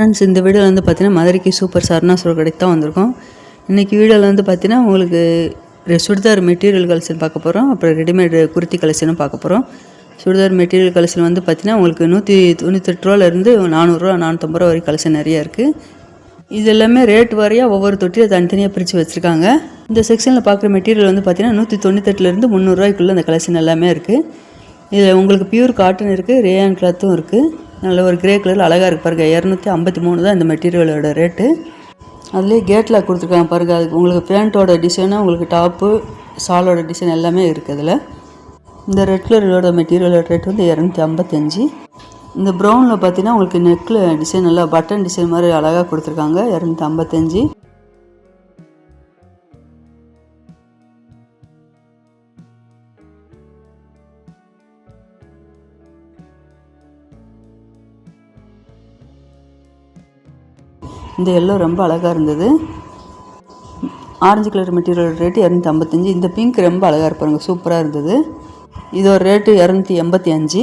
Friends இந்த வீடியோவில் வந்து பார்த்தீங்கன்னா மதுரைக்கு சூப்பர் சரணா ஸ்டோர் கடைக்கு தான் வந்திருக்கோம். இன்றைக்கி வீடியோவில் வந்து பார்த்தீங்கன்னா உங்களுக்கு சுடிதார் மெட்டீரியல் கலெக்ஷன் பார்க்க போகிறோம் அப்புறம் ரெடிமேட் குர்த்தி கலெக்ஷனும் பார்க்க போகிறோம் சுடிதார் மெட்டீரியல் கலெக்ஷன் வந்து பார்த்தீங்கன்னா உங்களுக்கு நூற்றி தொண்ணூத்தெட்டு ரூபாலேருந்து நானூறுரூவா நானூற்றம்பது ரூபா வரைக்கும் கலெக்ஷன் நிறையா இருக்குது இது எல்லாமே ரேட் வரையாக ஒவ்வொரு தொட்டியை தனித்தனியாக பிரித்து வச்சுருக்காங்க. இந்த செக்ஷனில் பார்க்குற மெட்டீரியல் வந்து பார்த்தீங்கன்னா நூற்றி தொண்ணூத்தெட்டுலேருந்து முந்நூறுரூவாய்க்குள்ளே அந்த கலெக்ஷன் எல்லாமே இருக்குது இதில் உங்களுக்கு பியூர் காட்டன் இருக்குது ரேயான் கிளாத்தும் இருக்குது நல்ல ஒரு கிரே கலரில் அழகாக இருக்குது பாருங்க. இரநூத்தி ஐம்பத்தி மூணு தான் இந்த மெட்டீரியலோட ரேட்டு அதுலேயே கேட்டில் கொடுத்துருக்காங்க பாருங்கள் அதுக்கு உங்களுக்கு பேண்ட்டோட டிசைனும் உங்களுக்கு டாப்பு சாலோட டிசைன் எல்லாமே இருக்குது அதில். இந்த ரெட் கலரோட மெட்டீரியலோட ரேட் வந்து இரநூத்தி ஐம்பத்தஞ்சு இந்த ப்ரௌனில் பார்த்தீங்கன்னா உங்களுக்கு நெக்கில் டிசைன் நல்லா பட்டன் டிசைன் மாதிரி அழகாக கொடுத்துருக்காங்க. இரநூத்தி ஐம்பத்தஞ்சு இந்த எல்லோ ரொம்ப அழகாக இருந்தது. ஆரஞ்சு கலர் மெட்டீரியல் ரேட்டு இரநூத்தி ஐம்பத்தஞ்சு இந்த பிங்க் ரொம்ப அழகாக இருப்பாருங்க சூப்பராக இருந்தது. இதோட ரேட்டு இரநூத்தி எண்பத்தி அஞ்சு.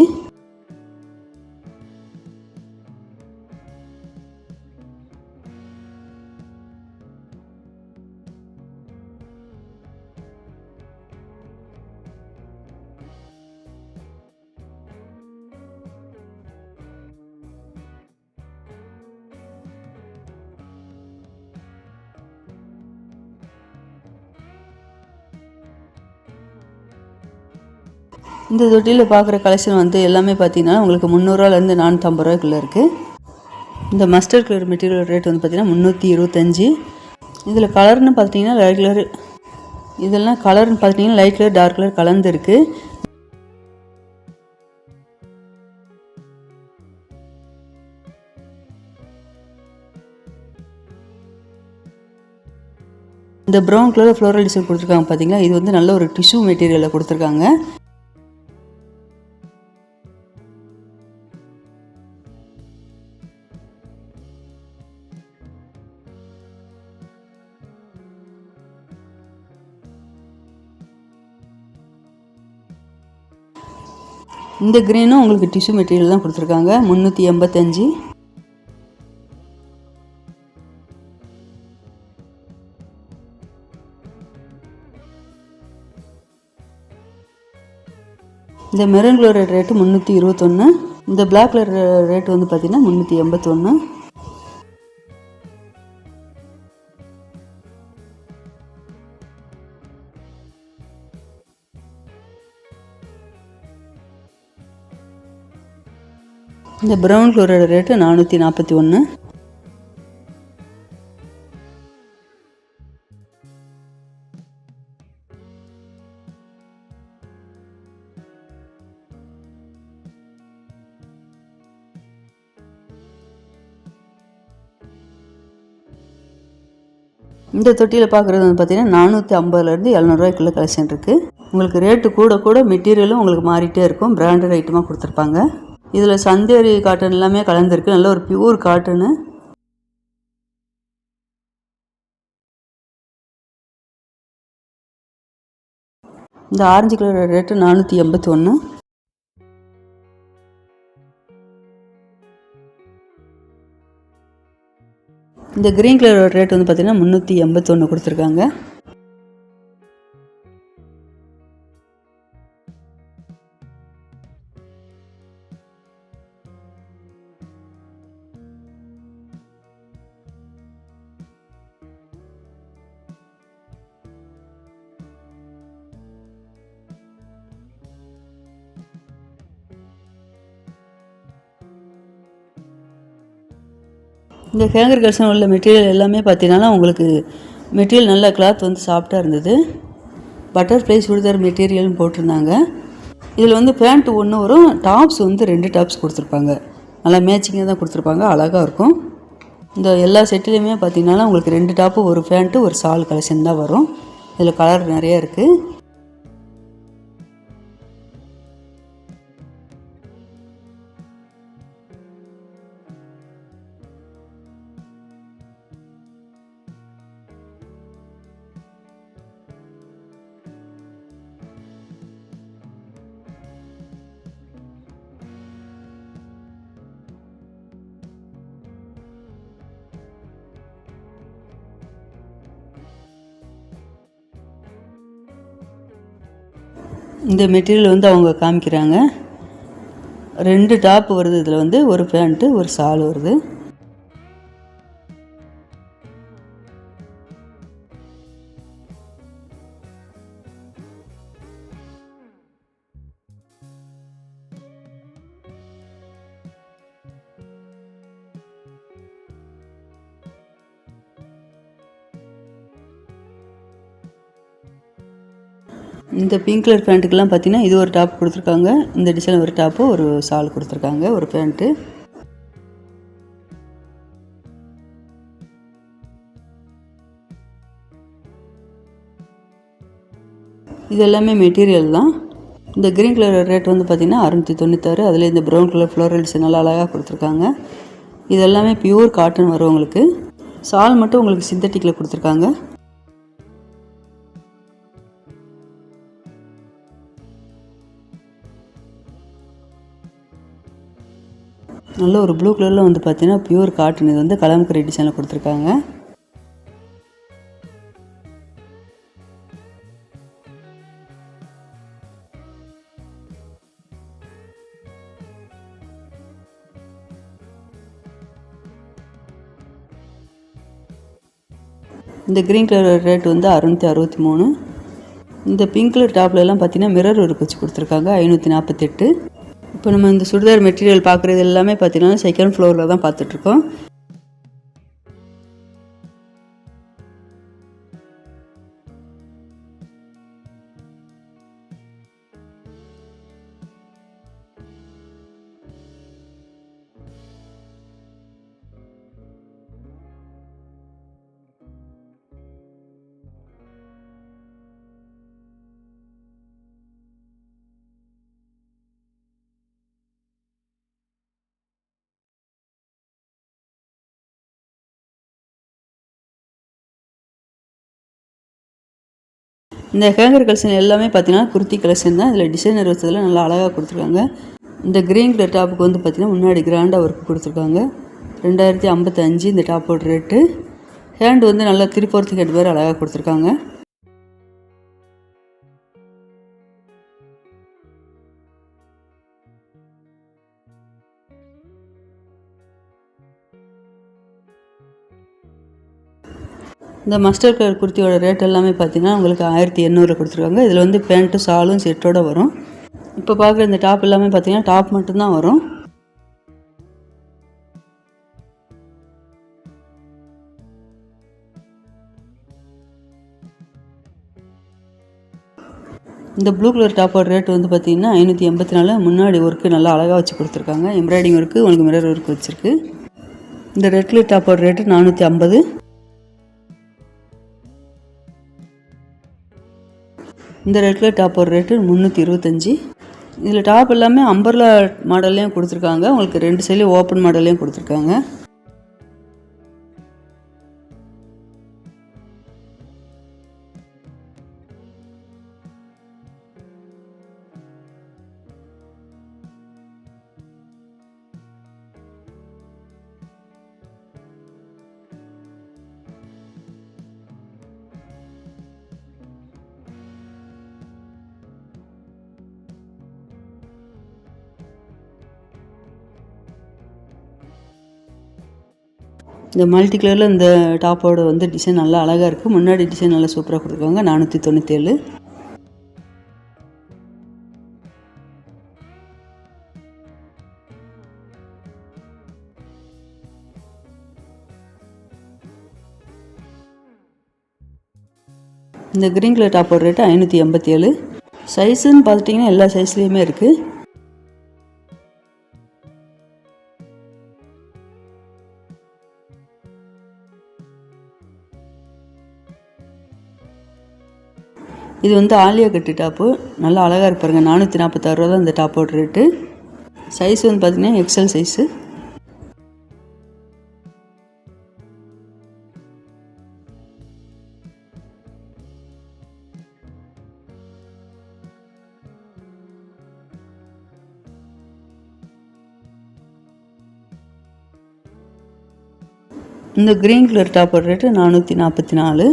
இந்த தொட்டியில் பார்க்குற கலெக்ஷன் வந்து எல்லாமே பார்த்தீங்கன்னா உங்களுக்கு முந்நூறுவாலேருந்து நானூற்றம்பது ரூபாய்க்குள்ளே இருக்குது இந்த மஸ்டர்ட் கலர் மெட்டீரியல் ரேட் வந்து பார்த்தீங்கன்னா முந்நூற்றி இருபத்தஞ்சி. இதில் கலர்னு பார்த்தீங்கன்னா லைட் கலர் இதெல்லாம் கலர்னு பார்த்தீங்கன்னா லைட் கலர் டார்க் கலர் கலந்துருக்கு. இந்த ப்ரௌன் கலர் ஃப்ளோரல் டிசைன் கொடுத்துருக்காங்க பார்த்தீங்கன்னா இது வந்து நல்ல ஒரு டிஷ்யூ மெட்டீரியலில் கொடுத்துருக்காங்க. இந்த க்ரீனும் உங்களுக்கு டிஷ்யூ மெட்டீரியல் தான் கொடுத்துருக்காங்க. முந்நூற்றி எண்பத்தஞ்சு. இந்த மெரூன் கலர் ரேட்டு முந்நூற்றி இருபத்தொன்று இந்த பிளாக் கலர் ரேட்டு வந்து பார்த்தீங்கன்னா முந்நூற்றி எண்பத்தொன்று இந்த ப்ரௌன் கலரோட ரேட்டு நானூற்றி நாற்பத்தி ஒன்று இந்த தொட்டியில் பார்க்குறது வந்து பார்த்தீங்கன்னா நானூற்றி ஐம்பதுலேருந்து எழுநூறுவாய்க்குள்ளே கலெக்ஷன் இருக்குது உங்களுக்கு ரேட்டு கூட கூட மெட்டீரியலும் உங்களுக்கு மாறிட்டே இருக்கும். பிராண்டட் ஐட்டமாக கொடுத்துருப்பாங்க. இதில் சந்தேரி காட்டன் எல்லாமே கலந்துருக்கு. நல்ல ஒரு பியூர் காட்டனு இந்த ஆரஞ்சு கலர் ரேட்டு நானூற்றி எண்பத்தி ஒன்று இந்த க்ரீன் கலரோட ரேட் வந்து பார்த்திங்கன்னா முந்நூற்றி எண்பத்தொன்று கொடுத்துருக்காங்க. இந்த ஹேங்கர் கலெக்ஷன் உள்ள மெட்டீரியல் எல்லாமே பார்த்தீங்கன்னா உங்களுக்கு மெட்டீரியல் நல்ல கிளாத் வந்து சாஃப்டாக இருந்தது. பட்டர்ஃப்ளை சுடிதார் மெட்டீரியல்னு போட்டிருந்தாங்க. இதில் வந்து பேண்ட் ஒன்று வரும் டாப்ஸ் வந்து ரெண்டு டாப்ஸ் கொடுத்துருப்பாங்க. நல்லா மேட்சிங்காக தான் கொடுத்துருப்பாங்க அழகாக இருக்கும். இந்த எல்லா செட்டிலையுமே பார்த்தீங்கன்னா உங்களுக்கு ரெண்டு டாப்பு ஒரு பேண்ட்டு ஒரு சால் கலெக்ஷன் தான் வரும். இதில் கலர் நிறைய இருக்குது இந்த மெட்டீரியல் வந்து அவங்க காமிக்கிறாங்க. ரெண்டு டாப் வருது இதில் வந்து ஒரு பேண்ட்டு ஒரு சால் வருது. இந்த பிங்க் கலர் பேண்ட்டுக்கெல்லாம் பார்த்தீங்கன்னா இது ஒரு டாப் கொடுத்துருக்காங்க. இந்த டிசைன் ஒரு டாப்பு ஒரு சால் கொடுத்துருக்காங்க ஒரு பேண்ட்டு இது எல்லாமே மெட்டீரியல் தான். இந்த க்ரீன் கலர் ரேட் வந்து பார்த்திங்கன்னா அறுநூற்றி தொண்ணூத்தாறு அதில் இந்த ப்ரௌன் கலர் ஃப்ளோரல் டிசைன் நல்லா அழகாக கொடுத்துருக்காங்க. இது எல்லாமே பியூர் காட்டன் வரும் உங்களுக்கு. சால் மட்டும் உங்களுக்கு சிந்தட்டிக்கில் கொடுத்துருக்காங்க. நல்ல ஒரு ப்ளூ கலரில் வந்து பார்த்தீங்கன்னா பியூர் காட்டன் இது வந்து கலாம்கரி டிசைனில் கொடுத்துருக்காங்க. இந்த க்ரீன் கலர் ரேட் வந்து அறுநூற்றி அறுபத்தி மூணு. இந்த பிங்க் கலர் டாப்ல எல்லாம் பார்த்தீங்கன்னா மிரர் ஒர்க் வச்சு கொடுத்துருக்காங்க ஐநூற்றி நாற்பத்தெட்டு இப்போ நம்ம இந்த சுடிதார் மெட்டீரியல் பார்க்குறது எல்லாமே பார்த்தீங்கன்னா செகண்ட் ஃப்ளோரில் தான் பார்த்துட்ருக்கோம். இந்த ஹேங்கர் கலெக்ஷன் எல்லாமே பார்த்தீங்கன்னா குர்த்தி கலெக்ஷன் தான். இதில் டிசைனர் வச்சதில் நல்லா அழகாக கொடுத்துருக்காங்க. இந்த கிரீன் கலர் டாப்புக்கு வந்து பார்த்திங்கன்னா முன்னாடி கிராண்டாக ஒர்க் கொடுத்துருக்காங்க. ரெண்டாயிரத்தி ஐம்பத்தஞ்சு இந்த டாப்போட ரேட்டு ஹேண்ட் வந்து நல்லா திருப்பூரத்துக்கு ஹெட் பேர் அழகாக கொடுத்துருக்காங்க. இந்த மஸ்டர் கலர் குர்த்தியோட ரேட் எல்லாமே பார்த்தீங்கன்னா உங்களுக்கு ஆயிரத்தி எண்ணூறு கொடுத்துருக்காங்க. இதில் வந்து பேண்ட்டு சாலும் செட்டோட வரும். இப்போ பார்க்குற இந்த டாப் எல்லாமே பார்த்தீங்கன்னா டாப் மட்டும்தான் வரும். இந்த ப்ளூ கலர் டாப்போட ரேட் வந்து பார்த்தீங்கன்னா ஐநூற்றி எண்பத்தி நாலு. முன்னாடி ஒர்க்கு நல்லா அழகாக வச்சு கொடுத்துருக்காங்க. எம்ப்ராய்டிங் ஒர்க்கு உங்களுக்கு மிரர் ஒர்க் வச்சுருக்கு. இந்த ரெட் கலர் டாப்போட ரேட்டு நானூற்றி ஐம்பது. இந்த ரேட்டில் டாப் ஒரு ரேட்டு முந்நூற்றி இருபத்தஞ்சி. இதில் டாப் எல்லாமே அம்பர்லா மாடல்லையும் கொடுத்துருக்காங்க. உங்களுக்கு ரெண்டு சைட்லேயும் ஓப்பன் மாடல்லையும் கொடுத்துருக்காங்க. இந்த மல்டி கலரில் இந்த டாப்போட வந்து டிசைன் நல்லா அழகாக இருக்குது முன்னாடி டிசைன் நல்லா சூப்பராக கொடுத்துருக்காங்க. நானூற்றி தொண்ணூற்றேழு இந்த க்ரீன் கலர் டாப்போட ரேட்டு ஐநூற்றி எண்பத்தி ஏழு சைஸுன்னு பார்த்துட்டிங்கன்னா எல்லா சைஸ்லேயுமே இருக்குது இது வந்து ஆலியா கட்டு டாப்பு. நல்லா அழகாக இருப்பாருங்க நானூற்றி நாற்பத்தாறு ரூபா தான் இந்த டாப்போட ரேட்டு. சைஸ் வந்து பார்த்தீங்கன்னா எக்ஸல் சைஸு இந்த க்ரீன் கலர் டாப்போட ரேட்டு நானூற்றி நாற்பத்தி நாலு.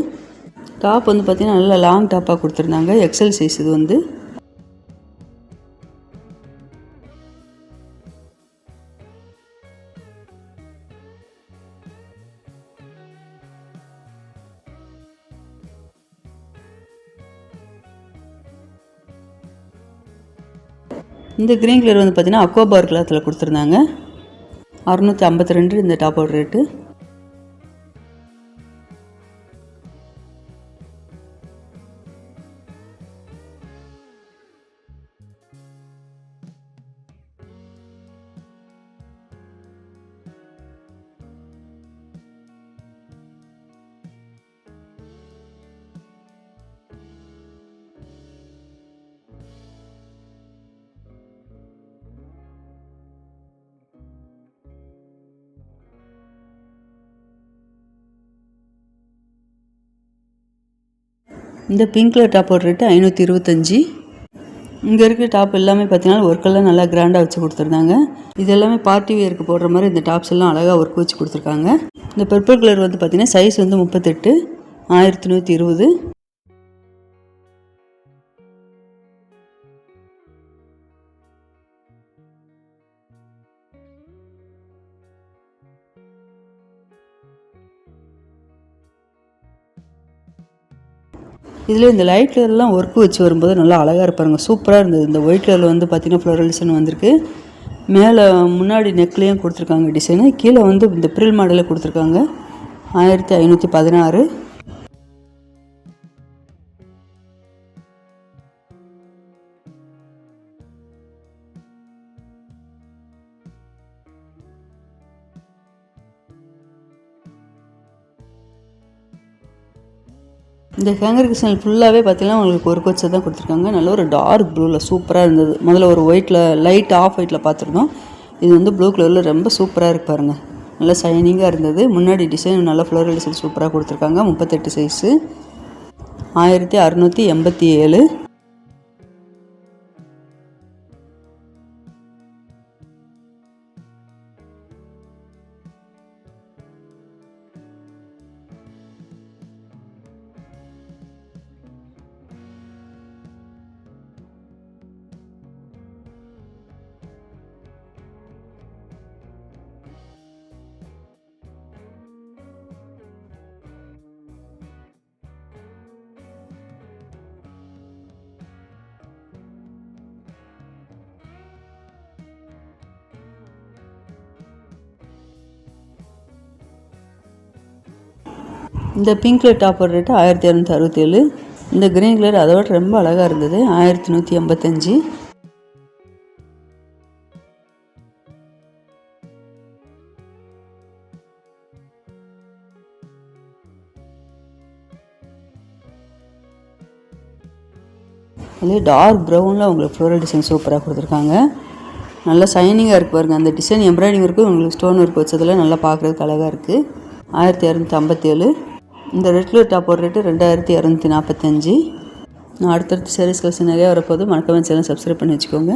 டாப் வந்து பார்த்தீங்கன்னா நல்லா லாங் டாப்பாக கொடுத்துருந்தாங்க. எக்ஸல் சைஸ் இது வந்து. இந்த க்ரீன் கலர் வந்து பார்த்திங்கன்னா அக்வாபார் கிளாத்தில் கொடுத்துருந்தாங்க. அறுநூற்றி ஐம்பத்தி ரெண்டு இந்த டாப்போட ரேட்டு இந்த பிங்க் கலர் டாப்போட ரேட்டு ஐநூற்றி இருபத்தஞ்சி. இங்கே இருக்கிற டாப் எல்லாமே பார்த்தீங்கன்னா ஒர்க்கெல்லாம் நல்லா கிராண்டாக வச்சு கொடுத்துருந்தாங்க. இது எல்லாமே பார்ட்டி வேருக்கு போடுற மாதிரி இந்த டாப்ஸ் எல்லாம் அழகாக ஒர்க் வச்சு கொடுத்துருக்காங்க. இந்த பர்பிள் கலர் வந்து பார்த்தீங்கன்னா சைஸ் வந்து முப்பத்தெட்டு ஆயிரத்தி நூற்றி இருபது. இதில் இந்த லைட் கலர்லாம் ஒர்க் வச்சு வரும்போது நல்லா அழகாக இருப்பாருங்க சூப்பராக இருந்தது. இந்த ஒயிட் கலரில் வந்து பார்த்திங்கன்னா ஃப்ளோரல் டிசைன் வந்திருக்கு. மேலே முன்னாடி நெக்லேயும் கொடுத்துருக்காங்க டிசைனு கீழே வந்து இந்த ப்ரில் மாடலில் கொடுத்துருக்காங்க. ஆயிரத்தி ஐநூற்றி பதினாறு. இந்த ஹேங்கர் கிச்சன் ஃபுல்லாகவே பார்த்தீங்கன்னா உங்களுக்கு ஒரு கொச்சை தான் கொடுத்துருக்காங்க. நல்ல ஒரு டார்க் ப்ளூவில் சூப்பராக இருந்தது. முதல்ல ஒரு ஒயிட்டில் லைட் ஆஃப் ஒயிட்டில் பார்த்துருந்தோம் இது வந்து ப்ளூ கலரில் ரொம்ப சூப்பராக இருக்கு பாருங்கள் நல்லா ஷைனிங்காக இருந்தது. முன்னாடி டிசைன் நல்லா ஃப்ளோரல் டிசைன் சூப்பராக கொடுத்துருக்காங்க. முப்பத்தெட்டு சைஸு ஆயிரத்தி அறநூற்றி எண்பத்தி ஏழு. இந்த பிங்க் கலர் டாப்பர் ரேட்டு ஆயிரத்தி இரநூத்தி அறுபத்தேழு. இந்த கிரீன் கலர் அதை விட ரொம்ப அழகாக இருந்தது ஆயிரத்தி நூற்றி எண்பத்தஞ்சு அதே டார்க் ப்ரௌனில் உங்களுக்கு ஃப்ளோரல் டிசைன் சூப்பராக கொடுத்துருக்காங்க. நல்லா ஷைனிங்காக இருக்குது பாருங்கள் அந்த டிசைன் எம்ப்ராய்டிங் இருக்குது உங்களுக்கு ஸ்டோன் ஒர்க் வச்சதில் நல்லா பார்க்குறதுக்கு அழகாக இருக்குது ஆயிரத்தி இரநூத்தி ஐம்பத்தேழு. இந்த ரெட் கலர் டாப்போட ரேட்டு ரெண்டாயிரத்தி இரநூத்தி நாற்பத்தஞ்சு நான் அடுத்தடுத்து சாரீஸ் கலெக்ஷன் நிறையா வரப்போது மறக்காமல் சேனல் சப்ஸ்கிரைப் பண்ணி வச்சுக்கோங்க.